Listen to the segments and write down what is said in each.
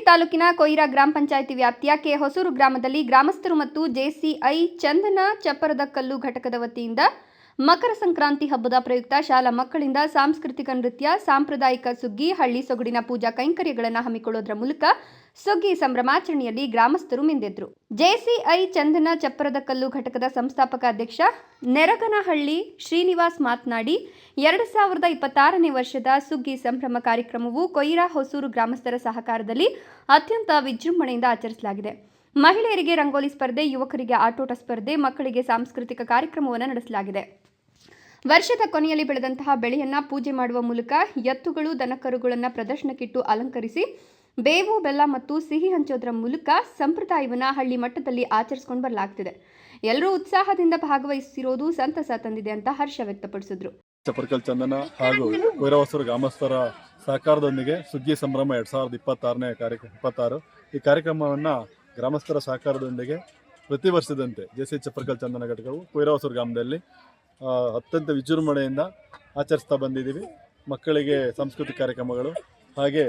ತಾಲೂಕಿನ ಕೊಯಿರಾ ಗ್ರಾಮ ಪಂಚಾಯಿತಿ ವ್ಯಾಪ್ತಿಯ ಕೆ ಹೊಸೂರು ಗ್ರಾಮದಲ್ಲಿ ಗ್ರಾಮಸ್ಥರು ಮತ್ತು ಜೆಸಿಐ ಚಂದನ ಚಪ್ಪರದ ಕಲ್ಲು ಘಟಕದ ವತಿಯಿಂದ ಮಕರ ಸಂಕ್ರಾಂತಿ ಹಬ್ಬದ ಪ್ರಯುಕ್ತ ಶಾಲಾ ಮಕ್ಕಳಿಂದ ಸಾಂಸ್ಕೃತಿಕ ನೃತ್ಯ, ಸಾಂಪ್ರದಾಯಿಕ ಸುಗ್ಗಿ, ಹಳ್ಳಿ ಸೊಗಡಿನ ಪೂಜಾ ಕೈಂಕರ್ಯಗಳನ್ನು ಹಮ್ಮಿಕೊಳ್ಳೋದ್ರ ಮೂಲಕ ಸುಗ್ಗಿ ಸಂಭ್ರಮಾಚರಣೆಯಲ್ಲಿ ಗ್ರಾಮಸ್ಥರು ಮಿಂದೆದ್ರು. ಜೆಸಿಐ ಚಂದನ ಚಪ್ಪರದ ಕಲ್ಲು ಘಟಕದ ಸಂಸ್ಥಾಪಕ ಅಧ್ಯಕ್ಷ ನೆರಗನಹಳ್ಳಿ ಶ್ರೀನಿವಾಸ್ ಮಾತನಾಡಿ, ಎರಡು ಸಾವಿರದ ಇಪ್ಪತ್ತಾರನೇ ವರ್ಷದ ಸುಗ್ಗಿ ಸಂಭ್ರಮ ಕಾರ್ಯಕ್ರಮವು ಕೊಯ್ರಾ ಹೊಸೂರು ಗ್ರಾಮಸ್ಥರ ಸಹಕಾರದಲ್ಲಿ ಅತ್ಯಂತ ವಿಜೃಂಭಣೆಯಿಂದ ಆಚರಿಸಲಾಗಿದೆ. ಮಹಿಳೆಯರಿಗೆ ರಂಗೋಲಿ ಸ್ಪರ್ಧೆ, ಯುವಕರಿಗೆ ಆಟೋಟ ಸ್ಪರ್ಧೆ, ಮಕ್ಕಳಿಗೆ ಸಾಂಸ್ಕೃತಿಕ ಕಾರ್ಯಕ್ರಮವನ್ನು ನಡೆಸಲಾಗಿದೆ. ವರ್ಷದ ಕೊನೆಯಲ್ಲಿ ಬೆಳೆದಂತಹ ಬೆಳೆಯನ್ನ ಪೂಜೆ ಮಾಡುವ ಮೂಲಕ ಎತ್ತುಗಳು, ದನಕರುಗಳನ್ನು ಪ್ರದರ್ಶನಕ್ಕಿಟ್ಟು ಅಲಂಕರಿಸಿ, ಬೇವು, ಬೆಲ್ಲ ಮತ್ತು ಸಿಹಿ ಹಂಚೋದ್ರ ಮೂಲಕ ಸಂಪ್ರದಾಯವನ್ನ ಹಳ್ಳಿ ಮಟ್ಟದಲ್ಲಿ ಆಚರಿಸಿಕೊಂಡು ಬರಲಾಗ್ತಿದೆ. ಎಲ್ಲರೂ ಉತ್ಸಾಹದಿಂದ ಭಾಗವಹಿಸಿರೋದು ಸಂತಸ ತಂದಿದೆ ಅಂತ ಹರ್ಷ ವ್ಯಕ್ತಪಡಿಸಿದ್ರು. ಚಪರ್ಕಲ್ ಚಂದನ ಹಾಗೂ ವೈರವಸೂರು ಗ್ರಾಮಸ್ಥರ ಸಹಕಾರದೊಂದಿಗೆ ಸುಗ್ಗಿ ಸಂಭ್ರಮ ಎರಡ್ ಸಾವಿರದ ಇಪ್ಪತ್ತಾರನೇ ಕಾರ್ಯಕ್ರಮ ಇಪ್ಪತ್ತಾರು. ಈ ಕಾರ್ಯಕ್ರಮವನ್ನು ಗ್ರಾಮಸ್ಥರ ಸಹಕಾರದೊಂದಿಗೆ ಪ್ರತಿ ವರ್ಷದಂತೆ ಜೆ ಸಿ ಚಪರ್ಕಲ್ ಚಂದನ ಘಟಕವು ಕೊಯ್ರವಸೂರು ಗ್ರಾಮದಲ್ಲಿ ಅತ್ಯಂತ ವಿಜೃಂಭಣೆಯಿಂದ ಆಚರಿಸ್ತಾ ಬಂದಿದ್ದೀವಿ. ಮಕ್ಕಳಿಗೆ ಸಾಂಸ್ಕೃತಿಕ ಕಾರ್ಯಕ್ರಮಗಳು, ಹಾಗೆ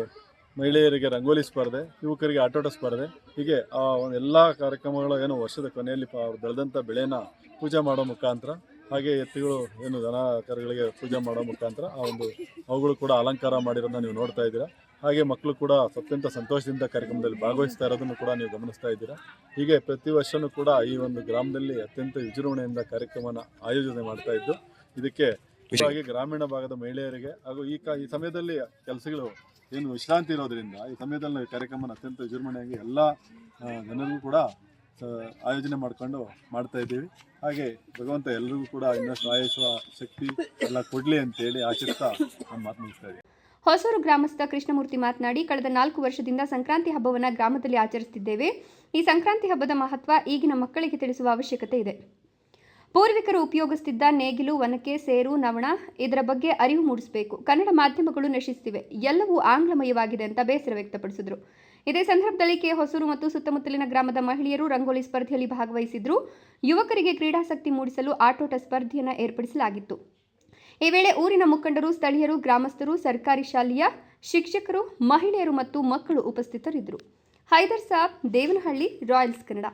ಮಹಿಳೆಯರಿಗೆ ರಂಗೋಲಿ ಸ್ಪರ್ಧೆ, ಯುವಕರಿಗೆ ಆಟೋಟ ಸ್ಪರ್ಧೆ, ಹೀಗೆ ಆ, ಎಲ್ಲ ಕಾರ್ಯಕ್ರಮಗಳು ಏನು ವರ್ಷದ ಕೊನೆಯಲ್ಲಿ ಬೆಳೆದಂಥ ಬೆಳೆನ ಪೂಜೆ ಮಾಡೋ ಮುಖಾಂತರ ಹಾಗೆ ಎತ್ತುಗಳು ಏನು ದನ ಕರುಗಳಿಗೆ ಪೂಜೆ ಮಾಡೋ ಮುಖಾಂತರ ಆ ಒಂದು ಅವುಗಳು ಕೂಡ ಅಲಂಕಾರ ಮಾಡಿರೋದನ್ನ ನೀವು ನೋಡ್ತಾ ಇದ್ದೀರಾ. ಹಾಗೆ ಮಕ್ಕಳು ಕೂಡ ಅತ್ಯಂತ ಸಂತೋಷದಿಂದ ಕಾರ್ಯಕ್ರಮದಲ್ಲಿ ಭಾಗವಹಿಸ್ತಾ ಇರೋದನ್ನು ಕೂಡ ನೀವು ಗಮನಿಸ್ತಾ ಇದ್ದೀರಾ. ಹೀಗೆ ಪ್ರತಿ ವರ್ಷವೂ ಕೂಡ ಈ ಒಂದು ಗ್ರಾಮದಲ್ಲಿ ಅತ್ಯಂತ ವಿಜೃಂಭಣೆಯಿಂದ ಕಾರ್ಯಕ್ರಮನ ಆಯೋಜನೆ ಮಾಡ್ತಾ ಇದ್ದು ಇದಕ್ಕೆ ಹಾಗೆ ಗ್ರಾಮೀಣ ಭಾಗದ ಮಹಿಳೆಯರಿಗೆ ಹಾಗೂ ಈ ಕ ಈ ಸಮಯದಲ್ಲಿ ಕೆಲಸಗಳು ಏನು ವಿಶ್ರಾಂತಿ ಇರೋದ್ರಿಂದ ಈ ಸಮಯದಲ್ಲಿ ಕಾರ್ಯಕ್ರಮನ ಅತ್ಯಂತ ವಿಜೃಂಭಣೆಯಾಗಿ ಎಲ್ಲ ಜನರಿಗೂ ಕೂಡ ಆಯೋಜನೆ ಮಾಡಿಕೊಂಡು ಮಾಡ್ತಾ ಇದ್ದೀವಿ. ಹಾಗೆ ಭಗವಂತ ಎಲ್ರಿಗೂ ಕೂಡ ಇನ್ನಷ್ಟು ಆಯಿಸುವ ಶಕ್ತಿ ಎಲ್ಲ ಕೊಡಲಿ ಅಂತೇಳಿ ಆಶಿಸ್ತಾ ನಾನು ಮಾತು ಮುಗಿಸ್ತಾ ಹೊಸೂರು ಗ್ರಾಮಸ್ಥ ಕೃಷ್ಣಮೂರ್ತಿ ಮಾತನಾಡಿ, ಕಳೆದ ನಾಲ್ಕು ವರ್ಷದಿಂದ ಸಂಕ್ರಾಂತಿ ಹಬ್ಬವನ್ನು ಗ್ರಾಮದಲ್ಲಿ ಆಚರಿಸುತ್ತಿದ್ದೇವೆ ಈ ಸಂಕ್ರಾಂತಿ ಹಬ್ಬದ ಮಹತ್ವ ಈಗಿನ ಮಕ್ಕಳಿಗೆ ತಿಳಿಸುವ ಅವಶ್ಯಕತೆ ಇದೆ. ಪೂರ್ವಿಕರು ಉಪಯೋಗಿಸುತ್ತಿದ್ದ ನೇಗಿಲು, ಒನಕೆ, ಸೇರು, ನವಣ ಇದರ ಬಗ್ಗೆ ಅರಿವು ಮೂಡಿಸಬೇಕು. ಕನ್ನಡ ಮಾಧ್ಯಮಗಳು ನಶಿಸುತ್ತಿವೆ. ಎಲ್ಲವೂ ಆಂಗ್ಲಮಯವಾಗಿದೆ ಅಂತ ಬೇಸರ ವ್ಯಕ್ತಪಡಿಸಿದರು. ಇದೇ ಸಂದರ್ಭದಲ್ಲಿ ಕೆ. ಹೊಸೂರು ಮತ್ತು ಸುತ್ತಮುತ್ತಲಿನ ಗ್ರಾಮದ ಮಹಿಳೆಯರು ರಂಗೋಲಿ ಸ್ಪರ್ಧೆಯಲ್ಲಿ ಭಾಗವಹಿಸಿದ್ರು. ಯುವಕರಿಗೆ ಕ್ರೀಡಾಸಕ್ತಿ ಮೂಡಿಸಲು ಆಟೋಟ ಸ್ಪರ್ಧೆಯನ್ನು ಏರ್ಪಡಿಸಲಾಗಿತ್ತು. ಈ ವೇಳೆ ಊರಿನ ಮುಖಂಡರು, ಸ್ಥಳೀಯರು, ಗ್ರಾಮಸ್ಥರು, ಸರ್ಕಾರಿ ಶಾಲೆಯ ಶಿಕ್ಷಕರು, ಮಹಿಳೆಯರು ಮತ್ತು ಮಕ್ಕಳು ಉಪಸ್ಥಿತರಿದ್ದರು. ಹೈದರ್ ಸಾಬ್, ದೇವನಹಳ್ಳಿ, ರಾಯಲ್ಸ್ ಕನ್ನಡ.